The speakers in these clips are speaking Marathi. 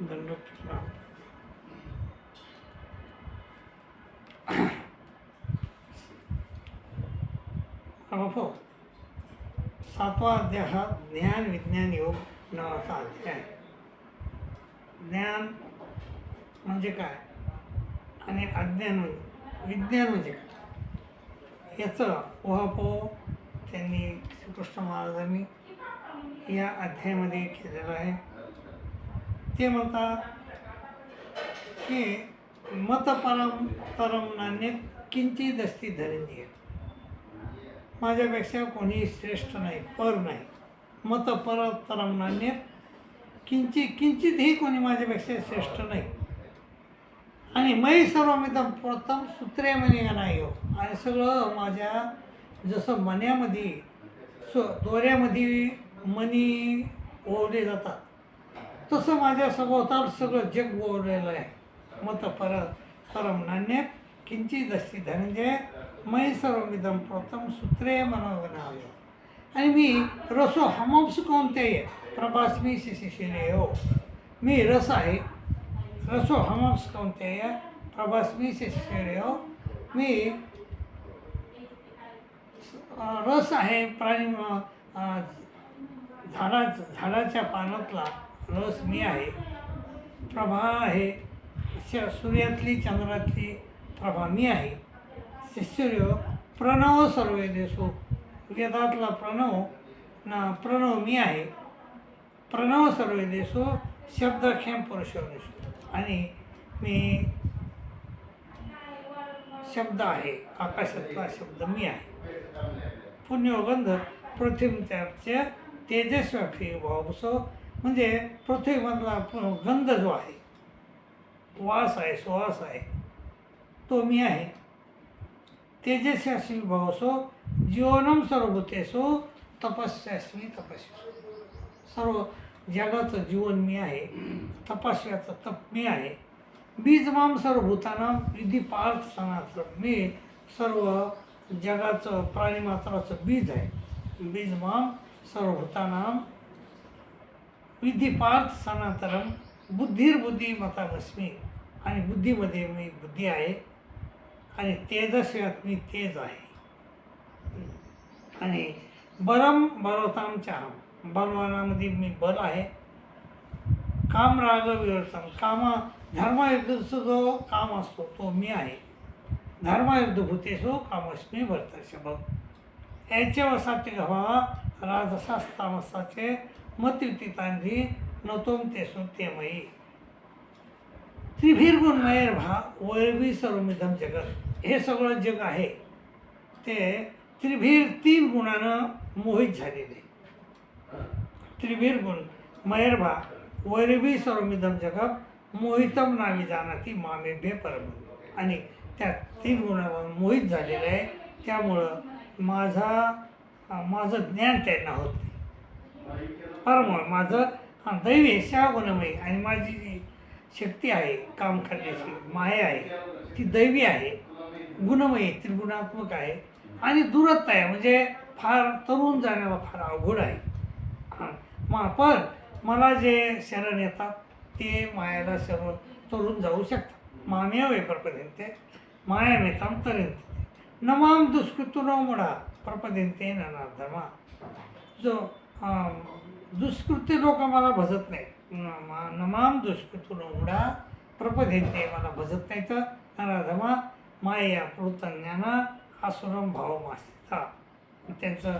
दंड प्रणाम. सातवा अध्याय हा ज्ञान विज्ञान योग नावाचा अध्याय आहे ज्ञान म्हणजे काय? आणि अज्ञान म्हणजे विज्ञान म्हणजे काय? याचं उहापोह त्यांनी श्रीकृष्ण महाराजांनी या अध्यायामध्ये केलेलं आहे. ते म्हणतात की मतपरम परम नान्य किंचित असती धनंजय माझ्यापेक्षा कोणी श्रेष्ठ नाही पर नाही. मत पर नान्य किंचित किंचितही कोणी माझ्यापेक्षा श्रेष्ठ नाही. आणि मै सर्वमिदम प्रथम सूत्रे म्हणे नाही हो. आणि सगळं माझ्या जसं मण्यामध्ये स दोऱ्यामध्ये मणी ओढले जातात. तसं माझ्या सभोवताल सगळं जग ओढलेलं आहे. मत पर परम नान्य किंचित असती धनंजय मै सर्वमिदम प्रथम सूत्रे मनोगणावय आणि मी रसो हमंस कोणते प्रभास्मी शिशिशिरे हो। मी रस आहे रसो हमंस कोणते प्रभास्मी शिशिशिने हो। मी रस आहे प्राणी झाडा झाडाच्या पानातला रस मी आहे. प्रभा आहे. श सूर्यातली चंद्रातली प्रभा मी आहे. शिष्य प्रणव सर्व देशो वेदातला प्रणव ना प्रणव मी आहे. प्रणव सर्व देशो शब्दक्षेम पुरुष आणि मी शब्द आहे. आकाशातला शब्द मी आहे. पुण्यगंध पृथ्वीच्या तेजस्वी भावसो म्हणजे पृथ्वीमधला गंध जो आहे वास आहे सुवास आहे तो मी आहे. तेजस्वी भावसो जीवनम सर्वभूतेसो तपस्यास्मी तपस्वी सर्व जगाचं जीवन मी आहे तपस्याचं तप मी आहे. बीजमाम सर्वभूताना विधी पार्थ सणाचं मी सर्व जगाचं प्राणीमात्राचं बीज आहे. बीजमाम सर्वभूतानाम विधी पार्थ सनातनम बुद्धिर्बुद्धी मताभस्मी आणि बुद्धीमध्ये मी बुद्धी आहे. आणि तेजस्यात मी तेज आहे. आणि बरम बलवताम चाहम. बलवानामध्ये मी बल आहे. काम राग विवर्तन कामा धर्मायुद्धचा जो काम असतो तो मी आहे. धर्मायुद्ध भूतेसो कामस्मी वर्तशभ याच्या वसाते तामसाचे राजसास्तामसाचे मतयुतितांधी नतोम तेसो ते मयी. त्रिभिर्गुणमयर भा वैरवी सर्वमिधम जगत. हे सगळं जग आहे. ते त्रिभीर तीन गुणानं मोहित झालेले. त्रिभीर गुण मयरभा वैरवी सर्वमिधम जगत मोहितम नामी जाणाती मामेभ्य परम. आणि त्या तीन गुणावर मोहित झालेलं आहे. त्यामुळं माझा माझं ज्ञान त्यांना होत. नाही माझं दैव दैवी गुणमय गुणमयी आणि माझी जी शक्ती आहे काम करण्याची माया आहे ती दैवी आहे. गुणमयी त्रिगुणात्मक आहे आणि दूरत्व आहे. म्हणजे फार तरुण जाण्याला फार अवघड आहे. हां पण मला जे शरण येतात ते मायाला शरण तरुण जाऊ शकतात. माम्या वेपर्यंत माया मेताम तरेंत नमाम दुष्कृतुनो मुडा प्रपदेंते ननाधर्मा जो दुष्कृत्य लोक मला भजत नाहीत. नमाम दुष्कृतुनो उघडा प्रपदेंते मला भजत नाही तर नराधमा माया ज्ञाना आसुरम भाव मासिता. त्यांचं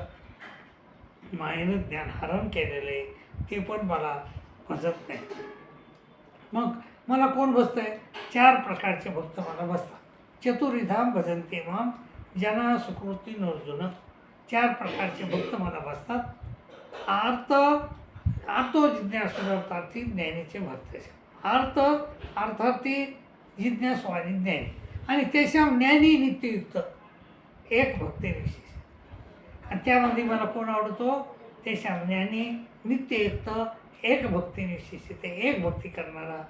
मायेनं ज्ञान हरण केलेलं आहे. ते पण मला भजत नाही मग मला कोण बसतं आहे चार प्रकारचे भक्त मला बसतात. चतुर्विधाम भजनते माम जना सुकृती नर्जुन. चार प्रकारचे भक्त मला बसतात. आर्त आर्तो जिज्ञासुदार्थार्थी ज्ञानीचे भक्त अर्थ अर्थार्थी जिज्ञासू आणि ज्ञानी. आणि त्याच्या ज्ञानी नित्ययुक्त एक भक्ती विशेष आणि त्यामध्ये मला कोण आवडतो? त्याच्या ज्ञानी नित्ययुक्त एक भक्ती निश्चित ते एक भक्ती करणारा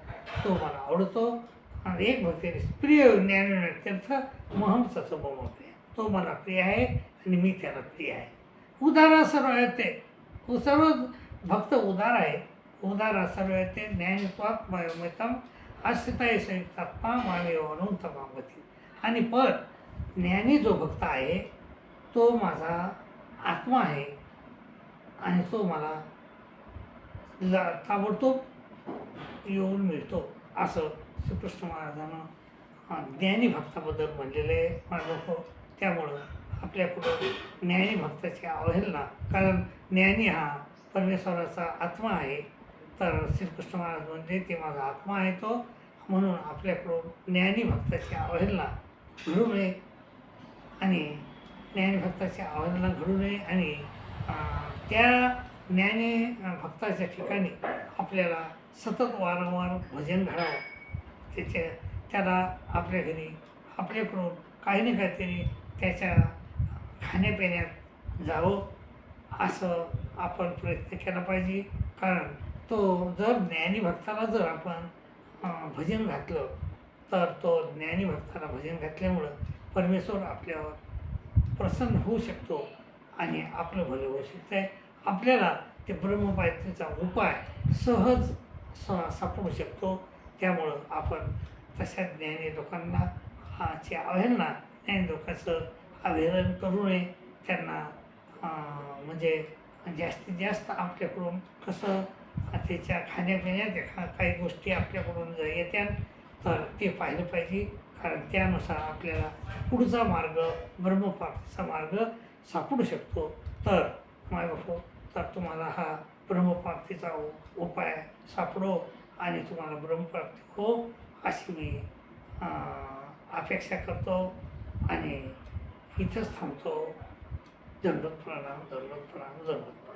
तो मला आवडतो. आणि एक भक्ती प्रिय ज्ञान तीर्थ महमचा स्वभाव तो मला प्रिय आहे आणि मी त्याला प्रिय आहे. उदाहरण सर्व आहे ते. सर्व भक्त उदार आहे. उदार सर्वते ज्ञानत्वात मयमितम अस्थिताय संयुक्तात्मा मानव तमामती. आणि पण ज्ञानी जो भक्त आहे तो माझा आत्मा आहे. आणि तो मला ल ताबडतोब येऊन मिळतो असं श्रीकृष्ण महाराजांना ज्ञानी भक्ताबद्दल म्हणलेलं आहे. माझं हो, त्यामुळं आपल्याकडं ज्ञानी भक्ताची अवहेलना कारण ज्ञानी हा परमेश्वराचा आत्मा आहे. तर श्रीकृष्ण महाराज म्हणजे ते माझा आत्मा आहे तो. म्हणून आपल्याकडून ज्ञानी भक्ताची अवहेलना घडू नये. आणि ज्ञानी भक्ताची अवहेलना घडू नये. आणि त्या ज्ञानी भक्ताच्या ठिकाणी आपल्याला सतत वारंवार भजन घडावं. त्याच्या त्याला आपल्या घरी आपल्याकडून काही ना काहीतरी त्याच्या खाण्यापिण्यात जावं असं आपण प्रयत्न केला पाहिजे. कारण तो जर ज्ञानी भक्ताला जर आपण भजन घातलं तर तो ज्ञानी भक्ताला भजन घातल्यामुळं परमेश्वर आपल्यावर प्रसन्न होऊ शकतो आणि आपलं भलं होऊ शकतं आहे आपल्याला ते ब्रह्मपायत्रीचा उपाय सहज स सापडू शकतो. त्यामुळं आपण तशा ज्ञानी लोकांना हा ची अवहेलना ज्ञानी लोकांचं अवहेलन करू नये त्यांना म्हणजे जास्तीत जास्त आपल्याकडून कसं त्याच्या खाण्यापिण्यात एखा काही गोष्टी आपल्याकडून जर येत्या तर ते पाहिलं पाहिजे. कारण त्यानुसार आपल्याला पुढचा मार्ग ब्रह्मप्राप्तीचा मार्ग सापडू शकतो. तर मायबापू तर तुम्हाला हा ब्रह्मप्राप्तीचा उपाय सापडो आणि तुम्हाला ब्रह्मप्राप्ती हो अशी मी अपेक्षा करतो आणि इथंच थांबतो. दंडोत प्रणाम दंडोत प्रणाम दंडोत